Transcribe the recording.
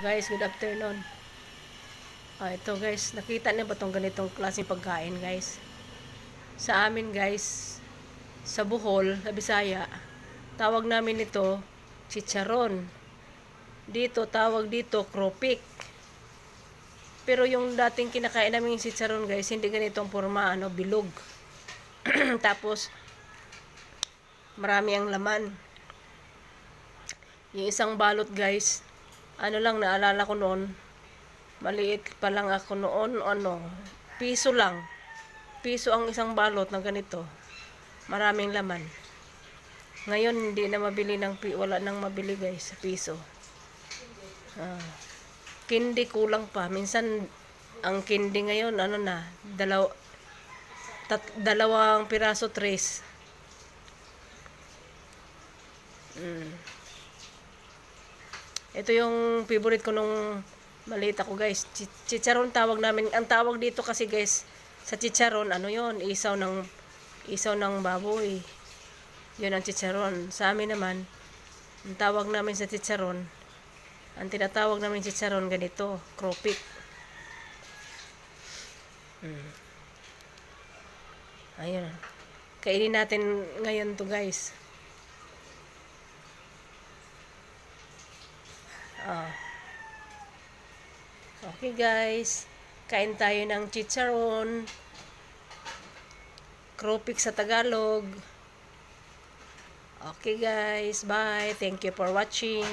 guys, good afternoon. Ah, ito guys, nakita niyo ba tong ganitong klaseng pagkain guys? Sa amin guys, sa Bohol, sa Bisaya, tawag namin ito chicharon. Dito, tawag dito kropik. Pero yung dating kinakain namin yung chicharon guys, hindi ganitong forma, ano, bilog. Tapos, marami ang laman. Yung isang balot guys, ano lang naalala ko noon, maliit pa lang ako noon, ano, piso lang. Piso ang isang balot ng ganito. Maraming laman. Ngayon, hindi na mabili ng, wala nang mabili guys, sa piso. Ah, kindi kulang pa. Minsan, ang kindi ngayon, ano na, dalaw, tat, dalawang piraso, tres. Mm. Ito yung favorite ko nung maliit ako guys. Chi- Chicharon tawag namin. Ang tawag dito kasi guys, sa chicharon, ano yon Isaw ng, isaw ng baboy. Yun ang chicharon. Sa amin naman, ang tawag namin sa chicharon, ang tinatawag namin chicharon ganito, kropik. Hmm. Ayun. Kainin natin ngayon to guys. Ah. Okay guys, kain tayo ng chicharon. Kropik sa Tagalog. Okay guys, bye. Thank you for watching.